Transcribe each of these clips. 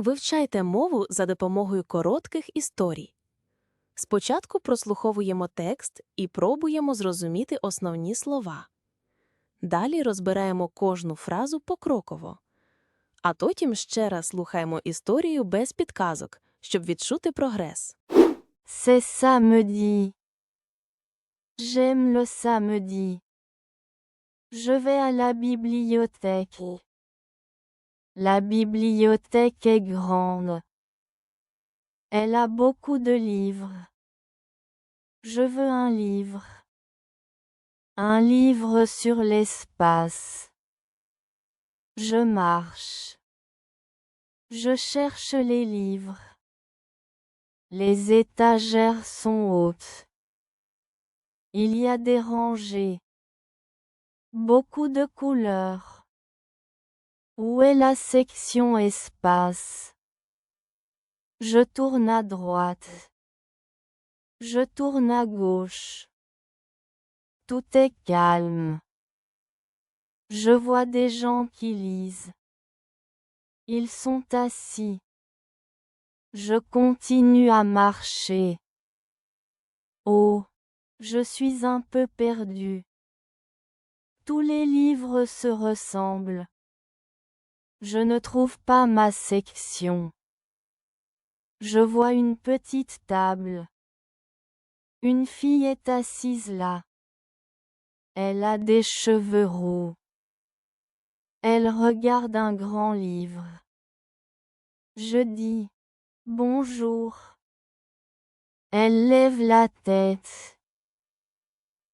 Вивчайте мову за допомогою коротких історій. Спочатку прослуховуємо текст і пробуємо зрозуміти основні слова. Далі розбираємо кожну фразу покроково. А потім ще раз слухаємо історію без підказок, щоб відчути прогрес. C'est samedi. J'aime le samedi. Je vais à la bibliothèque. La bibliothèque est grande. Elle a beaucoup de livres. Je veux un livre. Un livre sur l'espace. Je marche. Je cherche les livres. Les étagères sont hautes. Il y a des rangées. Beaucoup de couleurs. Où est la section espace? Je tourne à droite. Je tourne à gauche. Tout est calme. Je vois des gens qui lisent. Ils sont assis. Je continue à marcher. Oh, je suis un peu perdu. Tous les livres se ressemblent. Je ne trouve pas ma section. Je vois une petite table. Une fille est assise là. Elle a des cheveux roux. Elle regarde un grand livre. Je dis Bonjour. Elle lève la tête.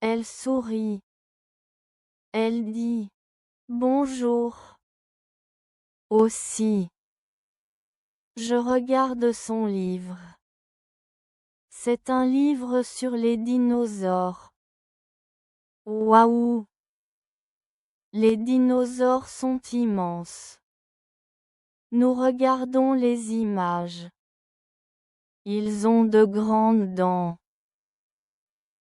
Elle sourit. Elle dit Bonjour. Aussi. Je regarde son livre. C'est un livre sur les dinosaures. Waouh. Les dinosaures sont immenses. Nous regardons les images. Ils ont de grandes dents.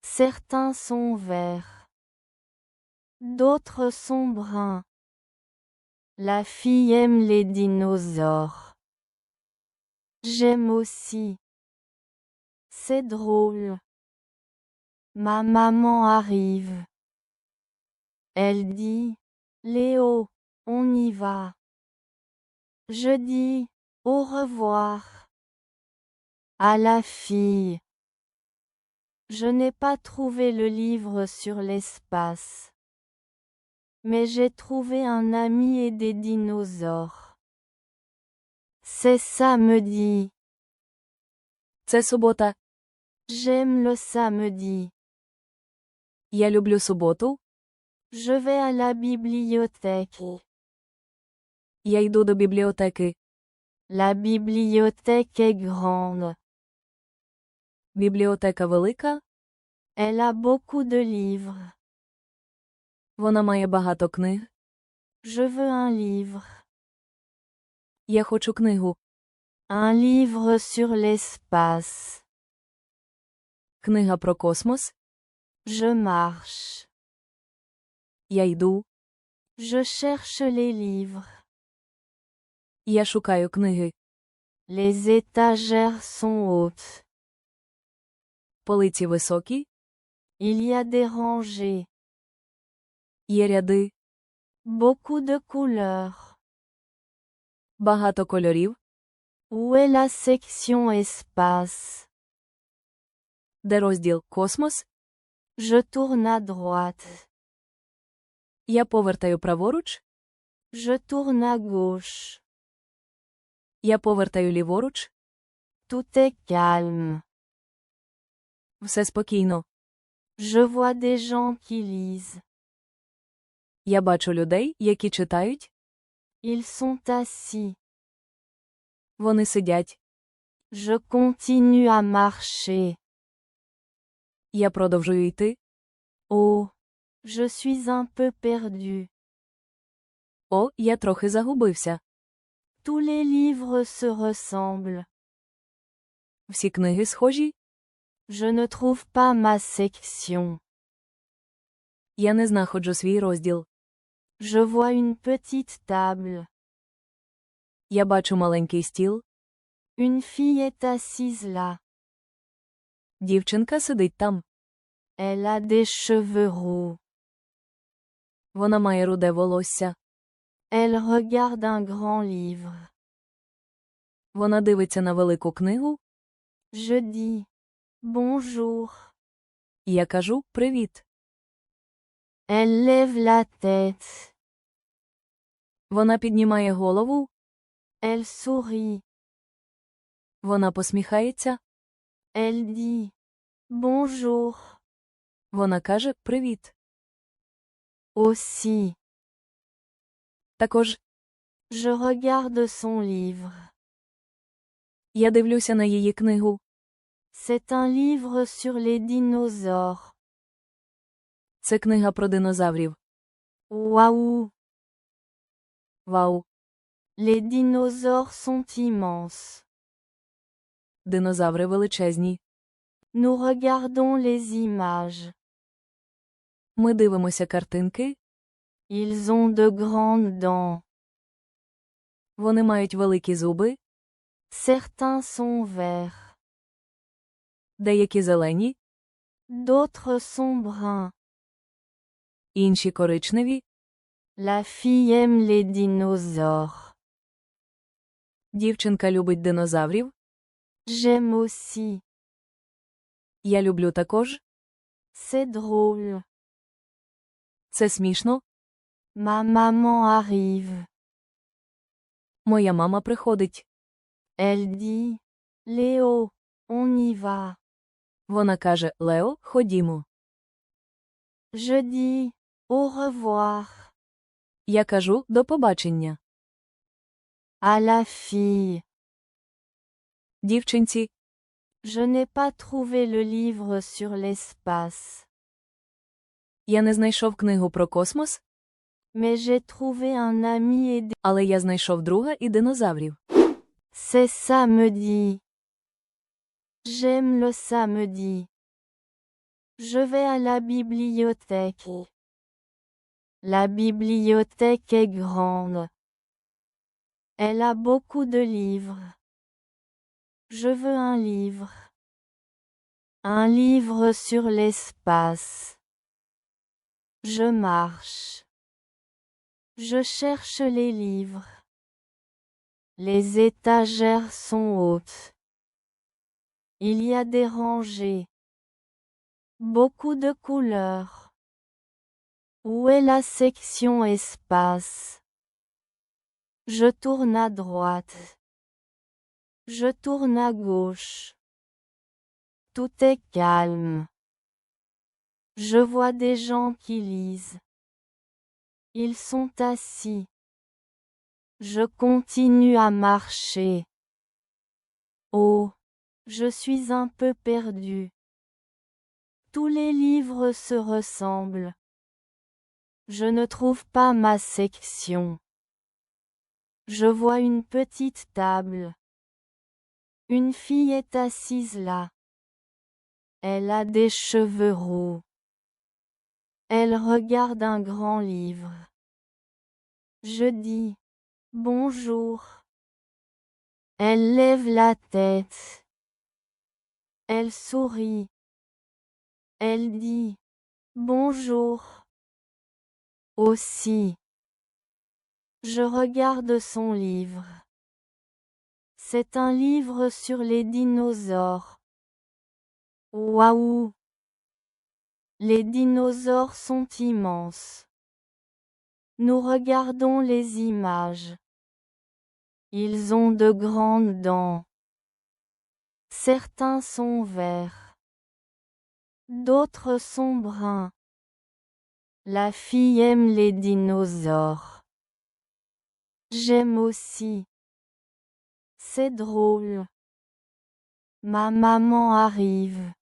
Certains sont verts. D'autres sont bruns. La fille aime les dinosaures. J'aime aussi. C'est drôle. Ma maman arrive. Elle dit, Léo, on y va. Je dis, au revoir. À la fille. Je n'ai pas trouvé le livre sur l'espace. Mais j'ai trouvé un ami et des dinosaures. C'est samedi. Це субота. J'aime le samedi. Я люблю суботу. Je vais à la bibliothèque. Я йду до бібліотеки. La bibliothèque est grande. Бібліотека велика. Elle a beaucoup de livres. Вона має багато книг. Je veux un livre. Я хочу книгу. Un livre sur l'espace. Книга про космос. Je marche. Я йду. Je cherche les livres. Я шукаю книги. Les étagères sont hautes. Полиці високі. Il y a des rangées. Є ряди. Beaucoup de couleurs. Багато кольорів. Où est la section espace Де розділ Космос. Je tourne à droite. Я повертаю праворуч. Je tourne à gauche. Я повертаю ліворуч. Tout est calme. Все спокійно. Je vois des gens qui lisent. Я бачу людей, які читають. Ils sont assis. Вони сидять. Je continue à marcher. Я продовжую йти. Oh, je suis un peu perdu. О, я трохи загубився. Tous les livres se ressemblent. Всі книги схожі. Je ne trouve pas ma section. Я не знаходжу свій розділ. Je vois une petite table. Я бачу маленький стіл. Une fille est assise là. Дівчинка сидить там. Elle a des cheveux roux. Вона має руде волосся. Elle regarde un grand livre. Вона дивиться на велику книгу. Je dis bonjour. Я кажу привіт. Elle lève la tête. Вона піднімає голову. Elle sourit. Вона посміхається. Elle dit bonjour. Вона каже привіт. Aussi. Також Je regarde son livre. я дивлюся на її книгу. C'est un livre sur les dinosaures. Це книга про динозаврів. Waouh! Вау! Les dinosaures sont immenses. Динозаври величезні. Nous regardons les images. Ми дивимося картинки. Ils ont de grandes dents. Вони мають великі зуби, Certains sont verts. деякі зелені, D'autres sont bruns. інші коричневі. La fille aime les dinosaures. Дівчинка любить динозаврів. J'aime aussi. Я люблю також. C'est drôle. Це смішно. Ma maman arrive. Моя мама приходить. Elle dit Léo, on y va. Вона каже: Лео, ходімо. Je dis au revoir Я кажу до побачення. à la fille. Дівчинці, Je n'ai pas trouvé le livre sur l'espace, я не знайшов книгу про космос, mais j'ai trouvé un ami et des... але я знайшов друга і динозаврів. C'est samedi. J'aime le samedi. Je vais à la bibliothèque. La bibliothèque est grande. Elle a beaucoup de livres. Je veux un livre. Un livre sur l'espace. Je marche. Je cherche les livres. Les étagères sont hautes. Il y a des rangées. Beaucoup de couleurs. Où est la section espace? Je tourne à droite. Je tourne à gauche. Tout est calme. Je vois des gens qui lisent. Ils sont assis. Je continue à marcher. Oh, je suis un peu perdu. Tous les livres se ressemblent. Je ne trouve pas ma section. Je vois une petite table. Une fille est assise là. Elle a des cheveux roux. Elle regarde un grand livre. Je dis Bonjour. Elle lève la tête. Elle sourit. Elle dit Bonjour. Aussi. Je regarde son livre. C'est un livre sur les dinosaures. Waouh. Les dinosaures sont immenses. Nous regardons les images. Ils ont de grandes dents. Certains sont verts. D'autres sont bruns. La fille aime les dinosaures. J'aime aussi. C'est drôle. Ma maman arrive.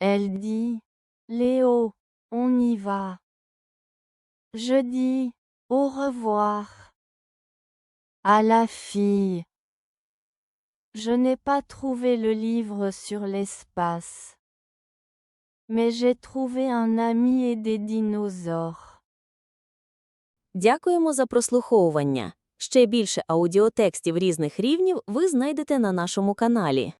Elle dit, Léo, on y va. Je dis, au revoir. À la fille. Je n'ai pas trouvé le livre sur l'espace. Mais j'ai trouvé un ami et des dinosaures. Дякуємо за прослуховування. Ще більше аудіотекстів різних рівнів ви знайдете на нашому каналі.